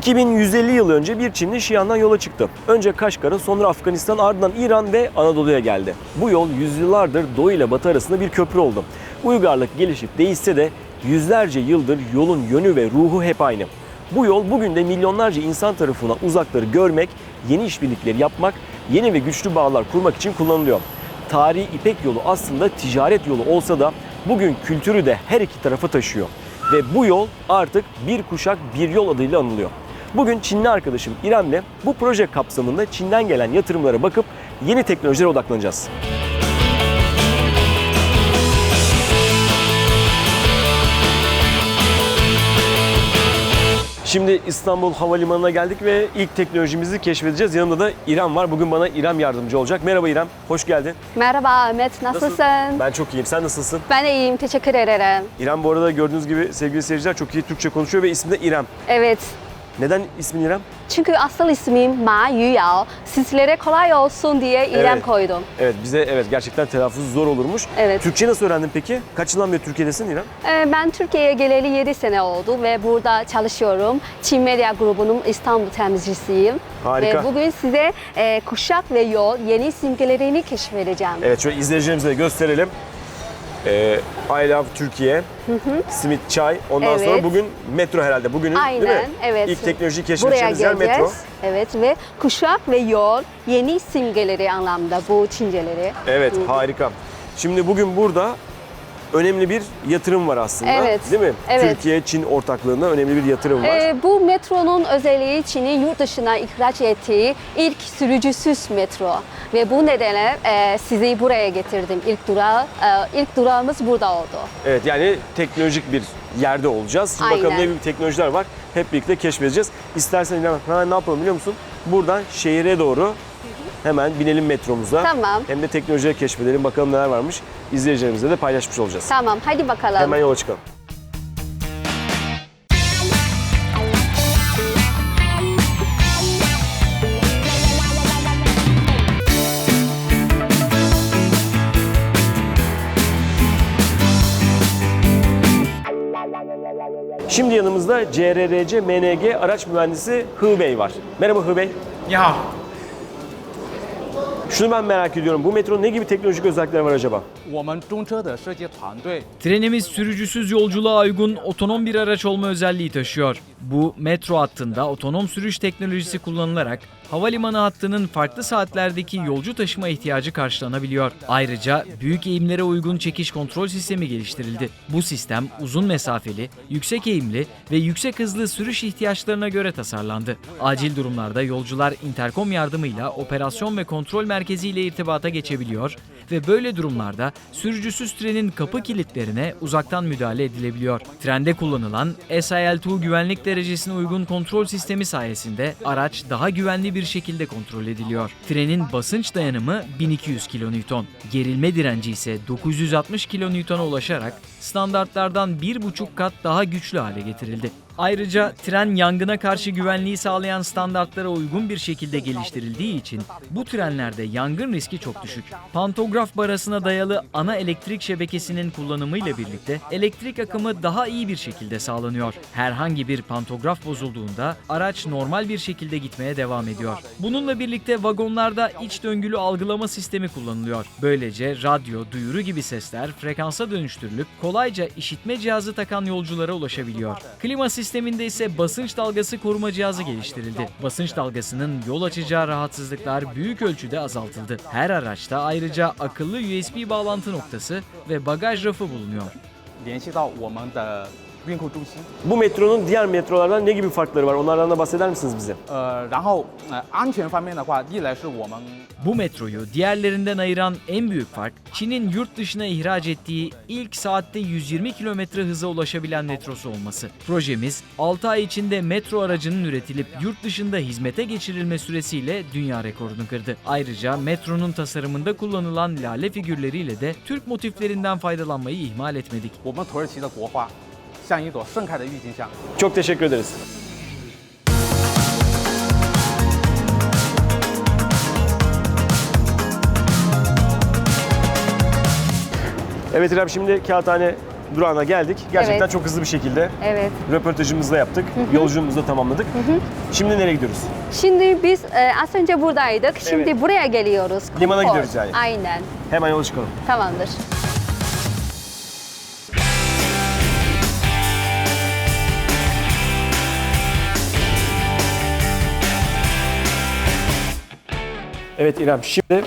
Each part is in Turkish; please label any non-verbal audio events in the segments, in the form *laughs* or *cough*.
2150 yıl önce bir Çinli Şiyan'dan yola çıktı. Önce Kaşgar'a, sonra Afganistan, ardından İran ve Anadolu'ya geldi. Bu yol yüzyıllardır Doğu ile Batı arasında bir köprü oldu. Uygarlık gelişip değişse de yüzlerce yıldır yolun yönü ve ruhu hep aynı. Bu yol bugün de milyonlarca insan tarafından uzakları görmek, yeni işbirlikleri yapmak, yeni ve güçlü bağlar kurmak için kullanılıyor. Tarihi İpek yolu aslında ticaret yolu olsa da bugün kültürü de her iki tarafa taşıyor. Ve bu yol artık bir kuşak bir yol adıyla anılıyor. Bugün Çinli arkadaşım İrem'le bu proje kapsamında Çin'den gelen yatırımlara bakıp yeni teknolojilere odaklanacağız. Şimdi İstanbul Havalimanı'na geldik ve ilk teknolojimizi keşfedeceğiz. Yanımda da İrem var. Bugün bana İrem yardımcı olacak. Merhaba İrem, hoş geldin. Merhaba Ahmet, nasılsın? Ben çok iyiyim. Sen nasılsın? Ben de iyiyim, teşekkür ederim. İrem bu arada gördüğünüz gibi sevgili seyirciler çok iyi Türkçe konuşuyor ve ismi de İrem. Evet, Neden ismin İrem? çünkü asıl ismim Ma Yuyao. Sizlere kolay olsun diye İrem Evet. koydum. Evet bize evet gerçekten telaffuz zor olurmuş. Evet. Türkçe nasıl öğrendin peki? Kaç yıldan beri Türkiye'desin İrem? Ee, Ben Türkiye'ye geleli 7 sene oldu ve burada çalışıyorum. Çin Medya Grubu'nun İstanbul temsilcisiyim. Harika. Ve bugün size e, kuşak ve yol yeni simgelerini keşfedeceğim. Evet şöyle izleyicilerimize gösterelim. Ee, I love Türkiye, simit çay. Ondan Evet. sonra bugün metro herhalde. Bugünün değil Aynen, mi? evet. İlk teknolojiyi Buraya keşfedeceğimiz yer geleceğiz. metro. Evet ve kuşak ve yol yeni simgeleri anlamda bu Çinceleri. Evet harika. Şimdi bugün burada önemli bir yatırım var aslında. Evet, Değil mi? evet. Türkiye-Çin ortaklığında önemli bir yatırım var. Ee, bu metronun özelliği Çin'in yurt dışına ihraç ettiği ilk sürücüsüz metro. Ve bu nedenle e, sizi buraya getirdim. İlk durağı, e, ilk durağımız burada oldu. Evet yani teknolojik bir yerde olacağız. Şimdi bakalım Aynen. ne gibi teknolojiler var. Hep birlikte keşfedeceğiz. İstersen hemen ne yapalım biliyor musun? Buradan şehire doğru hemen binelim metromuza. Tamam. Hem de teknolojileri keşfedelim bakalım neler varmış. İzleyicilerimizle de paylaşmış olacağız. Tamam, hadi bakalım. Hemen yola çıkalım. Şimdi yanımızda CRRC MNG araç mühendisi Hı Bey var. Merhaba Hı Bey. 你好，şunu ben merak ediyorum. Bu metronun ne gibi teknolojik özellikleri var acaba? Trenimiz sürücüsüz yolculuğa uygun otonom bir araç olma özelliği taşıyor. Bu metro hattında otonom sürüş teknolojisi kullanılarak havalimanı hattının farklı saatlerdeki yolcu taşıma ihtiyacı karşılanabiliyor. Ayrıca büyük eğimlere uygun çekiş kontrol sistemi geliştirildi. Bu sistem uzun mesafeli, yüksek eğimli ve yüksek hızlı sürüş ihtiyaçlarına göre tasarlandı. Acil durumlarda yolcular interkom yardımıyla operasyon ve kontrol merkeziyle irtibata geçebiliyor ve böyle durumlarda sürücüsüz trenin kapı kilitlerine uzaktan müdahale edilebiliyor. Trende kullanılan SIL2 güvenlik derecesine uygun kontrol sistemi sayesinde araç daha güvenli bir şekilde kontrol ediliyor. Trenin basınç dayanımı 1200 kN, gerilme direnci ise 960 kN'a ulaşarak standartlardan 1,5 kat daha güçlü hale getirildi. Ayrıca tren yangına karşı güvenliği sağlayan standartlara uygun bir şekilde geliştirildiği için bu trenlerde yangın riski çok düşük. Pantograf barasına dayalı ana elektrik şebekesinin kullanımıyla birlikte elektrik akımı daha iyi bir şekilde sağlanıyor. Herhangi bir pantograf bozulduğunda araç normal bir şekilde gitmeye devam ediyor. Bununla birlikte vagonlarda iç döngülü algılama sistemi kullanılıyor. Böylece radyo, duyuru gibi sesler frekansa dönüştürülüp kolayca işitme cihazı takan yolculara ulaşabiliyor. Klima sisteminde ise basınç dalgası koruma cihazı geliştirildi. Basınç dalgasının yol açacağı rahatsızlıklar büyük ölçüde azaltıldı. Her araçta ayrıca akıllı USB bağlantı noktası ve bagaj rafı bulunuyor. 联系到我们的 运库中心， Bu metronun diğer metrolardan ne gibi farkları var? Onlardan da bahseder misiniz bize? 呃，然后呃安全方面的话，一来是我们 Bu metroyu diğerlerinden ayıran en büyük fark, Çin'in yurt dışına ihraç ettiği ilk saatte 120 km hıza ulaşabilen metrosu olması. Projemiz 6 ay içinde metro aracının üretilip yurt dışında hizmete geçirilme süresiyle dünya rekorunu kırdı. Ayrıca metronun tasarımında kullanılan lale figürleriyle de Türk motiflerinden faydalanmayı ihmal etmedik. *laughs* 我们土耳其的国花， 像一朵盛开的郁金香。 Çok teşekkür ederiz. Evet İrem şimdi Kağıthane durağına geldik. Gerçekten Evet. çok hızlı bir şekilde Evet. röportajımızı da yaptık. Yolculuğumuzu da tamamladık. Şimdi nereye gidiyoruz? Şimdi biz e, az önce buradaydık. Şimdi Evet. buraya geliyoruz. Limana Kumpor. gidiyoruz yani. Aynen. Hemen yola çıkalım. Tamamdır. Evet İrem şimdi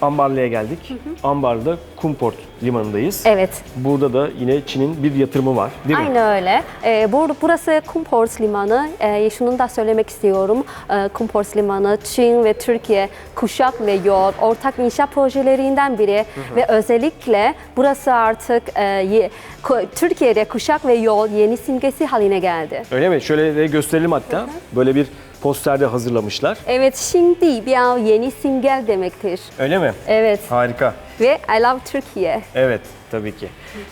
Ambarlı'ya geldik. Ambarlı'da Kumport limanındayız. Evet. Burada da yine Çin'in bir yatırımı var değil mi? Aynı öyle. Ee, bur- burası Kumpors Limanı. Ee, şunu da söylemek istiyorum. Ee, Kumpors Limanı Çin ve Türkiye kuşak ve yol ortak inşaat projelerinden biri ve özellikle burası artık e, Türkiye'de kuşak ve yol yeni simgesi haline geldi. Öyle mi? Şöyle de gösterelim hatta. Böyle bir posterde hazırlamışlar. Evet, şimdi bir yeni simgel demektir. Öyle mi? Evet Harika. ve I love Türkiye. Evet tabii ki.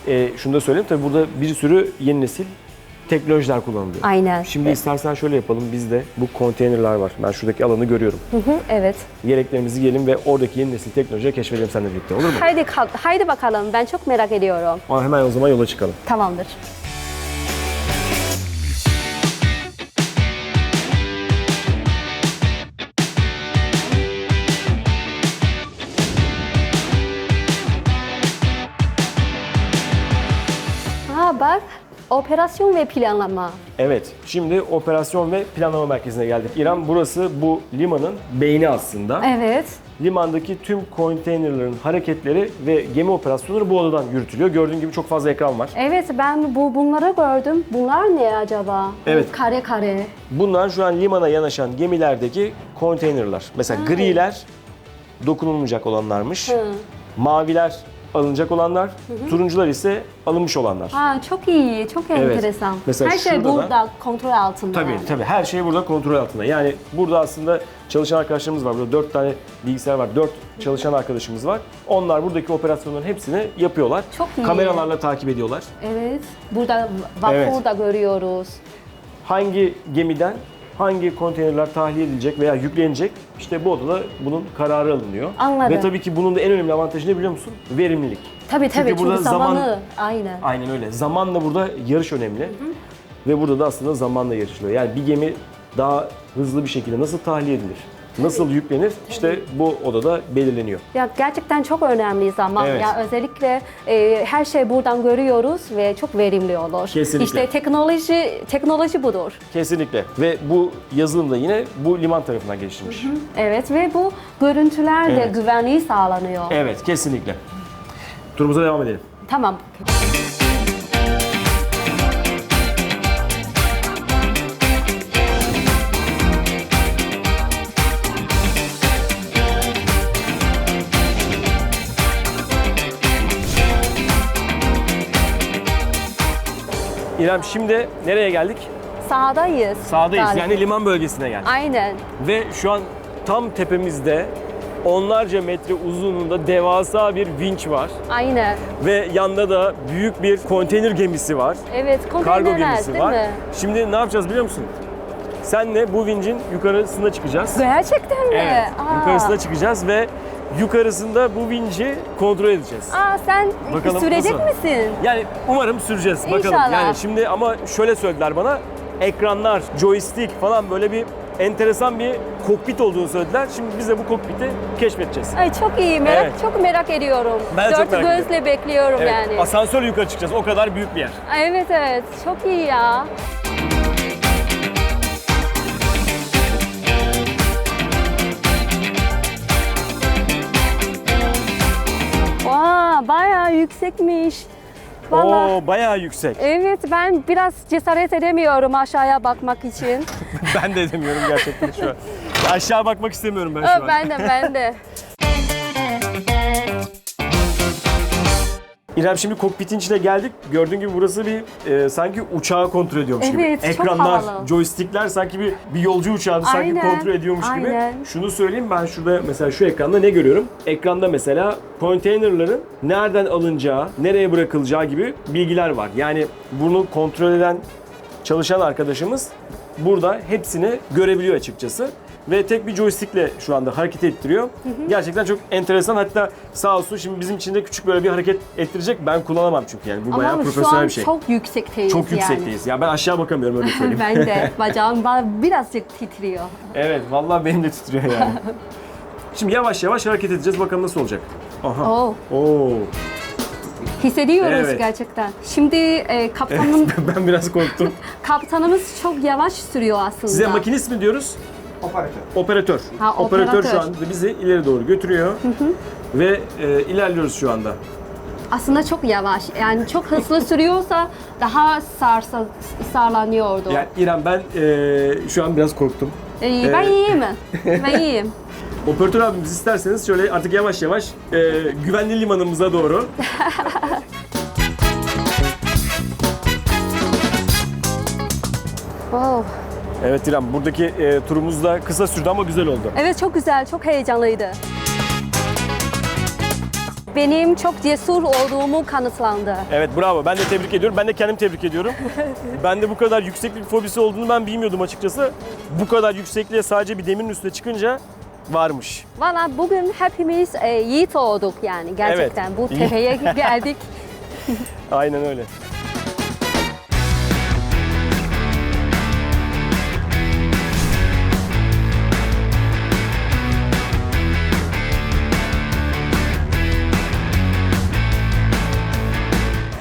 Ee, şunu da söyleyeyim tabii burada bir sürü yeni nesil teknolojiler kullanılıyor. Aynen. Şimdi istersen şöyle yapalım. Bizde bu konteynerler var. Ben şuradaki alanı görüyorum. Hı hı, evet. Yeleklerimizi giyelim ve oradaki yeni nesil teknolojiyi keşfedelim seninle birlikte olur mu? Haydi, haydi bakalım. Ben çok merak ediyorum. Ama hemen o zaman yola çıkalım. Tamamdır. Operasyon ve planlama. Evet, şimdi operasyon ve planlama merkezine geldik. İrem burası bu limanın beyni aslında. Evet. Limandaki tüm konteynerlerin hareketleri ve gemi operasyonları bu odadan yürütülüyor. Gördüğün gibi çok fazla ekran var. Evet ben bu bunları gördüm. Bunlar ne acaba? Evet. Kare kare. Bunlar şu an limana yanaşan gemilerdeki konteynerler. Mesela griler dokunulmayacak olanlarmış. Hı. Maviler alınacak olanlar, turuncular ise alınmış olanlar. Ha çok iyi, çok Evet. enteresan. Mesela Her şey şurada da- burada kontrol altında. Tabii yani. tabii her şey burada kontrol altında. Yani burada aslında çalışan arkadaşlarımız var. Burada dört tane bilgisayar var. Dört çalışan arkadaşımız var. Onlar buradaki operasyonların hepsini yapıyorlar. Çok iyi. Kameralarla takip ediyorlar. Evet. Burada vapur Evet. da görüyoruz. Hangi gemiden hangi konteynerler tahliye edilecek veya yüklenecek işte bu odada bunun kararı alınıyor. Anladım. Ve tabii ki bunun da en önemli avantajı ne biliyor musun? Verimlilik. Tabii tabii çünkü, burada zaman- zamanı aynen. Aynen öyle. Zamanla burada yarış önemli. Ve burada da aslında zamanla yarışılıyor. Yani bir gemi daha hızlı bir şekilde nasıl tahliye edilir? Nasıl yüklenir? İşte bu odada belirleniyor. Ya gerçekten çok önemli zaman. Evet. Ya özellikle e, her şey buradan görüyoruz ve çok verimli olur. Kesinlikle. İşte teknoloji teknoloji budur. Kesinlikle. Ve bu yazılım da yine bu liman tarafından geliştirilmiş. Evet ve bu görüntüler de Evet. güvenliği sağlanıyor. Evet, kesinlikle. Turumuza devam edelim. Tamam. İrem şimdi nereye geldik? Sağdayız. Sağdayız. galiba. Yani liman bölgesine geldik. Aynen. Ve şu an tam tepemizde onlarca metre uzunluğunda devasa bir vinç var. Aynen. Ve yanında da büyük bir konteyner gemisi var. Evet, Kargo konteynerler gemisi değil var. mi? Şimdi ne yapacağız biliyor musun? Senle bu vincin yukarısına çıkacağız. Gerçekten mi? Evet. Aa. Yukarısına çıkacağız ve yukarısında bu vinci kontrol edeceğiz. Aa sen Bakalım sürecek nasıl? misin? Yani umarım süreceğiz. Bakalım. İnşallah. Yani şimdi ama şöyle söylediler bana. Ekranlar, joystick falan böyle bir enteresan bir kokpit olduğunu söylediler. Şimdi biz de bu kokpiti keşfedeceğiz. Ay çok iyi. Merak Evet. çok merak ediyorum. Ben de çok Dört merak gözle bekliyorum Evet, yani. asansörle yukarı çıkacağız. O kadar büyük bir yer. Evet evet. Çok iyi ya. Yüksekmiş. Vallahi. Oo bayağı yüksek. Evet ben biraz cesaret edemiyorum aşağıya bakmak için. *laughs* ben de edemiyorum gerçekten şu an. Aşağı bakmak istemiyorum ben şu an. ben de ben de. *laughs* İrem şimdi kokpitin içine geldik. Gördüğün gibi burası bir e, sanki uçağı kontrol ediyormuş gibi. Evet, çok Ekranlar, havalı. joystickler sanki bir bir yolcu uçağını sanki Aynen, kontrol ediyormuş gibi. aynen. Şunu söyleyeyim ben şurada mesela şu ekranda ne görüyorum? Ekranda mesela konteynerların nereden alınacağı, nereye bırakılacağı gibi bilgiler var. Yani bunu kontrol eden çalışan arkadaşımız burada hepsini görebiliyor açıkçası. Ve tek bir joystickle şu anda hareket ettiriyor. Gerçekten çok enteresan. Hatta sağ olsun şimdi bizim için de küçük böyle bir hareket ettirecek. Ben kullanamam çünkü yani bu bayağı Ama şu profesyonel an bir şey. çok yüksekteyiz Çok yani. yüksekteyiz. Ya ben aşağı bakamıyorum öyle söyleyeyim. *laughs* ben de. *laughs* Bacağım ba- birazcık titriyor. evet vallahi benim de titriyor yani. *laughs* Şimdi yavaş yavaş hareket edeceğiz. Bakalım nasıl olacak. Aha. Oo, Oo. hissediyoruz Evet. gerçekten. Şimdi e, kaptanım, ben biraz korktum. kaptanımız çok yavaş sürüyor aslında. Size makinist mi diyoruz? Operatör. Ha, operatör. operatör. şu anda bizi ileri doğru götürüyor. Ve e, ilerliyoruz şu anda. Aslında çok yavaş. Yani çok hızlı sürüyorsa daha sarsa, sarlanıyordu. Yani İrem ben e, şu an biraz korktum. E, ben iyiyim. *laughs* Ben iyiyim. Operatör abimiz isterseniz şöyle artık yavaş yavaş e, güvenli limanımıza doğru. *laughs* Wow. Evet İrem buradaki e, turumuz da kısa sürdü ama güzel oldu. Evet çok güzel, çok heyecanlıydı. Benim çok cesur olduğumu kanıtlandı. Evet bravo. Ben de tebrik ediyorum. Ben de kendim tebrik ediyorum. *laughs* ben de bu kadar yükseklik fobisi olduğunu ben bilmiyordum açıkçası. Bu kadar yüksekliğe sadece bir demirin üstüne çıkınca varmış. Valla bugün hepimiz e, yiğit olduk yani gerçekten. Evet. Bu tepeye *laughs* geldik. Aynen öyle.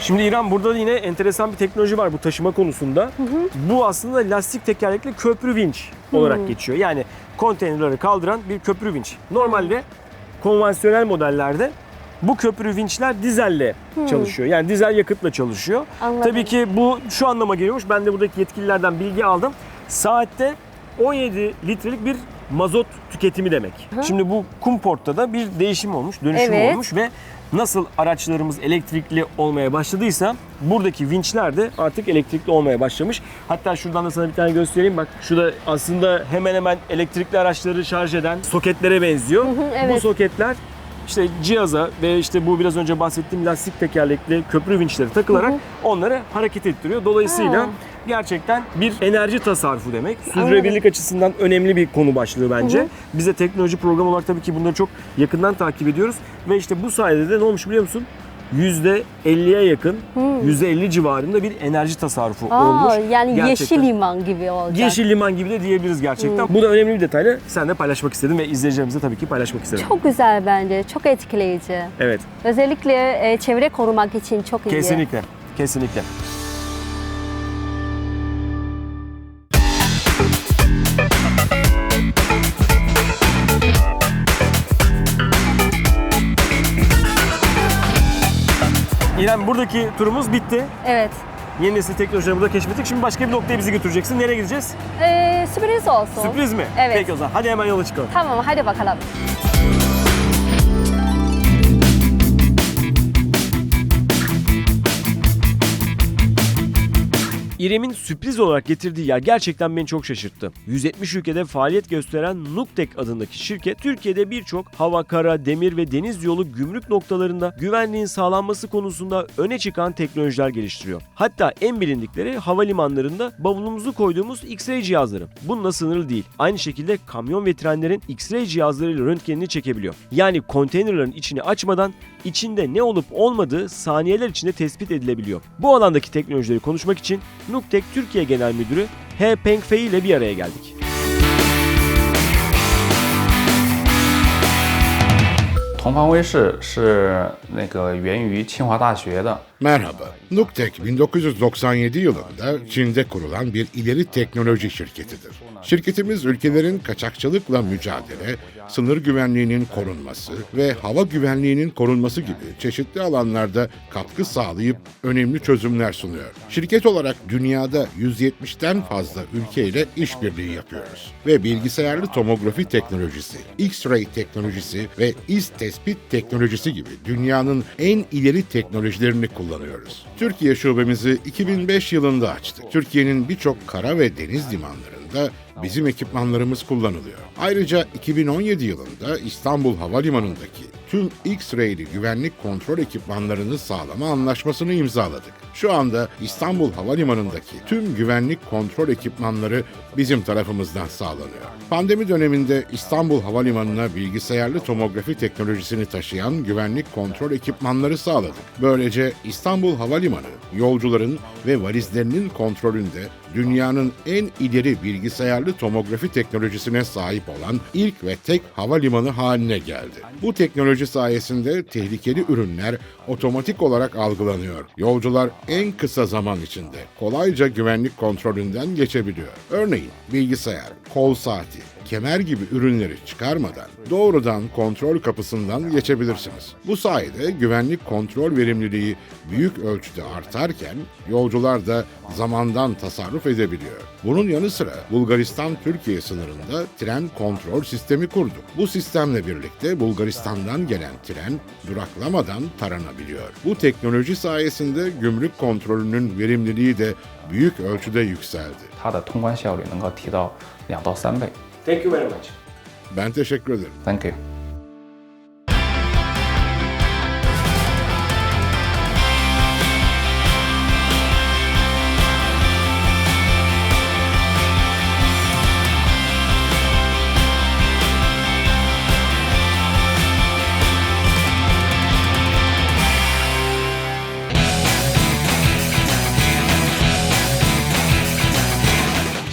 Şimdi İran burada yine enteresan bir teknoloji var bu taşıma konusunda. Bu aslında lastik tekerlekli köprü vinç olarak geçiyor. Yani konteynerleri kaldıran bir köprü vinç. Normalde konvansiyonel modellerde bu köprü vinçler dizelle çalışıyor. Yani dizel yakıtla çalışıyor. Anladım. Tabii ki bu şu anlama geliyormuş. Ben de buradaki yetkililerden bilgi aldım. Saatte 17 litrelik bir mazot tüketimi demek. Şimdi bu Kumport'ta da bir değişim olmuş, dönüşüm Evet. olmuş ve nasıl araçlarımız elektrikli olmaya başladıysa buradaki vinçler de artık elektrikli olmaya başlamış. Hatta şuradan da sana bir tane göstereyim. Bak şu da aslında hemen hemen elektrikli araçları şarj eden soketlere benziyor. Bu evet. soketler işte cihaza ve işte bu biraz önce bahsettiğim lastik tekerlekli köprü vinçleri takılarak onları hareket ettiriyor. Dolayısıyla Ha. Gerçekten bir enerji tasarrufu demek. Sürdürülebilirlik açısından önemli bir konu başlığı bence. Biz de teknoloji programı olarak tabii ki bunları çok yakından takip ediyoruz. Ve işte bu sayede de ne olmuş biliyor musun? %50'ye yakın, %50 civarında bir enerji tasarrufu Aa, olmuş. yani Gerçekten. yeşil liman gibi olacak. Yeşil liman gibi de diyebiliriz gerçekten. Bu da önemli bir detayla sen de paylaşmak istedim ve izleyicilerimize tabii ki paylaşmak istedim. Çok güzel bence, çok etkileyici. Evet, Özellikle e, çevre korumak için çok iyi. kesinlikle. Kesinlikle. İrem buradaki turumuz bitti. Evet. Yeni nesil teknolojileri burada keşfettik. Şimdi başka bir noktaya bizi götüreceksin. Nereye gideceğiz? E, sürpriz olsun. Sürpriz mi? Evet. Peki o zaman hadi hemen yola çıkalım. Tamam, hadi bakalım. İrem'in sürpriz olarak getirdiği yer gerçekten beni çok şaşırttı. 170 ülkede faaliyet gösteren Nuktek adındaki şirket, Türkiye'de birçok hava, kara, demir ve deniz yolu gümrük noktalarında güvenliğin sağlanması konusunda öne çıkan teknolojiler geliştiriyor. Hatta en bilindikleri havalimanlarında bavulumuzu koyduğumuz X-ray cihazları. Bununla sınırlı değil. Aynı şekilde kamyon ve trenlerin X-ray cihazlarıyla röntgenini çekebiliyor. Yani konteynerların içini açmadan içinde ne olup olmadığı saniyeler içinde tespit edilebiliyor. Bu alandaki teknolojileri konuşmak için Nuktek Türkiye Genel Müdürü He Pengfei ile bir araya geldik. 同方卫视是那个源于清华大学的， Merhaba. Nuktek 1997 yılında Çin'de kurulan bir ileri teknoloji şirketidir. Şirketimiz ülkelerin kaçakçılıkla mücadele, sınır güvenliğinin korunması ve hava güvenliğinin korunması gibi çeşitli alanlarda katkı sağlayıp önemli çözümler sunuyor. Şirket olarak dünyada 170'ten fazla ülkeyle işbirliği yapıyoruz ve bilgisayarlı tomografi teknolojisi, X-ray teknolojisi ve iz tespit teknolojisi gibi dünyanın en ileri teknolojilerini kullanıyoruz. Türkiye şubemizi 2005 yılında açtık. Türkiye'nin birçok kara ve deniz limanlarında bizim ekipmanlarımız kullanılıyor. Ayrıca 2017 yılında İstanbul Havalimanı'ndaki tüm X-ray'li güvenlik kontrol ekipmanlarını sağlama anlaşmasını imzaladık. Şu anda İstanbul Havalimanı'ndaki tüm güvenlik kontrol ekipmanları bizim tarafımızdan sağlanıyor. Pandemi döneminde İstanbul Havalimanı'na bilgisayarlı tomografi teknolojisini taşıyan güvenlik kontrol ekipmanları sağladık. Böylece İstanbul Havalimanı yolcuların ve valizlerinin kontrolünde dünyanın en ileri bilgisayarlı tomografi teknolojisine sahip olan ilk ve tek havalimanı haline geldi. Bu teknoloji sayesinde tehlikeli ürünler otomatik olarak algılanıyor. Yolcular en kısa zaman içinde kolayca güvenlik kontrolünden geçebiliyor. Örneğin bilgisayar, kol saati, kemer gibi ürünleri çıkarmadan doğrudan kontrol kapısından geçebilirsiniz. Bu sayede güvenlik kontrol verimliliği büyük ölçüde artarken yolcular da zamandan tasarruf edebiliyor. Bunun yanı sıra Bulgaristan-Türkiye sınırında tren kontrol sistemi kurduk. Bu sistemle birlikte Bulgaristan'dan gelen tren duraklamadan taranabiliyor. Bu teknoloji sayesinde gümrük kontrolünün verimliliği de büyük ölçüde yükseldi. 它的通关效率能够提到两到三倍。 Thank you very much. Ben teşekkür ederim. Thank you.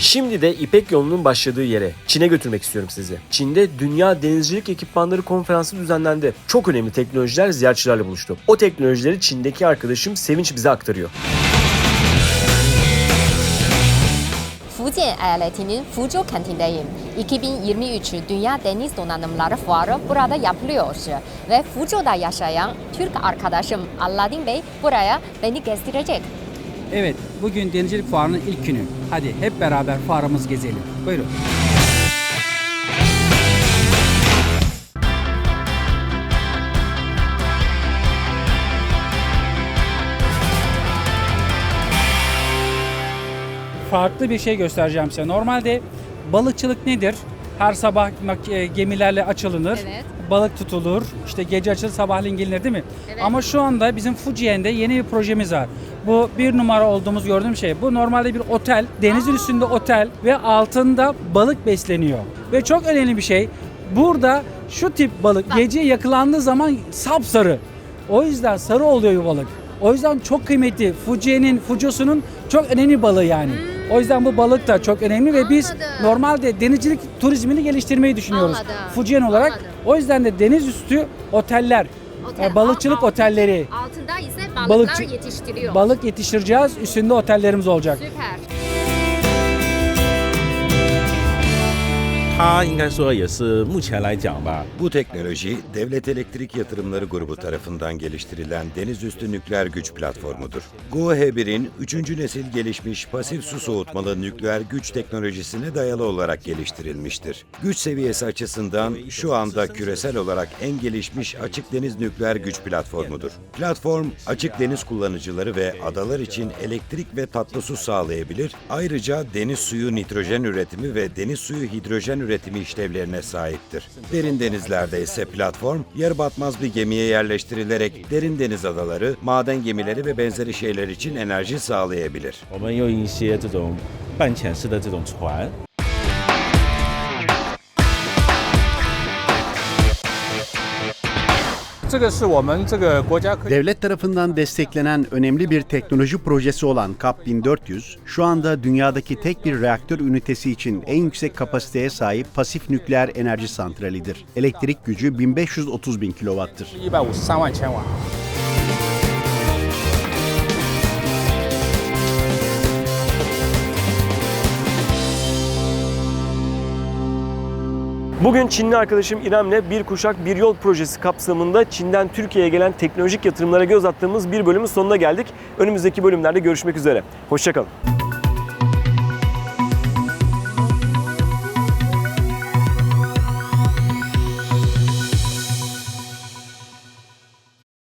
Şimdi de İpek yolunun başladığı yere, Çin'e götürmek istiyorum sizi. Çin'de Dünya Denizcilik Ekipmanları Konferansı düzenlendi. Çok önemli teknolojiler ziyaretçilerle buluştu. O teknolojileri Çin'deki arkadaşım Sevinç bize aktarıyor. 福建 eyaletinin Fuzhou kentindeyim. 2023 Dünya Deniz Donanımları Fuarı burada yapılıyor ve Fuzhou'da yaşayan Türk arkadaşım Alladin Bey buraya beni gezdirecek. Evet, bugün Denizcilik Fuarı'nın ilk günü. Hadi hep beraber fuarımız gezelim. Buyurun. Farklı bir şey göstereceğim size. Normalde balıkçılık nedir? Her sabah e, gemilerle açılınır. Evet. Balık tutulur. İşte gece açılır sabahleyin gelinir değil mi? Evet. Ama şu anda bizim Fujian'de yeni bir projemiz var. Bu bir numara olduğumuz gördüğüm şey. Bu normalde bir otel, denizin üstünde otel ve altında balık besleniyor. Ve çok önemli bir şey. Burada şu tip balık gece yakılandığı zaman sapsarı. O yüzden sarı oluyor balık. O yüzden çok kıymetli. Fujian'in, Fujosu'nun çok önemli balığı yani. O yüzden bu balık da çok önemli ve biz Anladım. normalde denizcilik turizmini geliştirmeyi düşünüyoruz. Anladım. Fujian olarak. Anladım. O yüzden de deniz üstü oteller, e, balıkçılık otelleri, Altında ise balıklar Balıkçı- yetiştiriyor. balık yetiştireceğiz. Üstünde otellerimiz olacak. Süper. 它应该说也是目前来讲吧， Bu teknoloji Devlet Elektrik Yatırımları Grubu tarafından geliştirilen deniz üstü nükleer güç platformudur. GOHE-1'in 3. nesil gelişmiş pasif su soğutmalı nükleer güç teknolojisine dayalı olarak geliştirilmiştir. Güç seviyesi açısından şu anda küresel olarak en gelişmiş açık deniz nükleer güç platformudur. Platform açık deniz kullanıcıları ve adalar için elektrik ve tatlı su sağlayabilir. Ayrıca deniz suyu nitrojen üretimi ve deniz suyu hidrojen üretimi işlevlerine sahiptir. Derin denizlerde ise platform yer batmaz bir gemiye yerleştirilerek derin deniz adaları, maden gemileri ve benzeri şeyler için enerji sağlayabilir. Devlet tarafından desteklenen önemli bir teknoloji projesi olan KAP 1400, şu anda dünyadaki tek bir reaktör ünitesi için en yüksek kapasiteye sahip pasif nükleer enerji santralidir. Elektrik gücü 1530 bin kilowattır. Bugün Çinli arkadaşım İrem'le Bir Kuşak Bir Yol projesi kapsamında Çin'den Türkiye'ye gelen teknolojik yatırımlara göz attığımız bir bölümün sonuna geldik. Önümüzdeki bölümlerde görüşmek üzere. Hoşçakalın.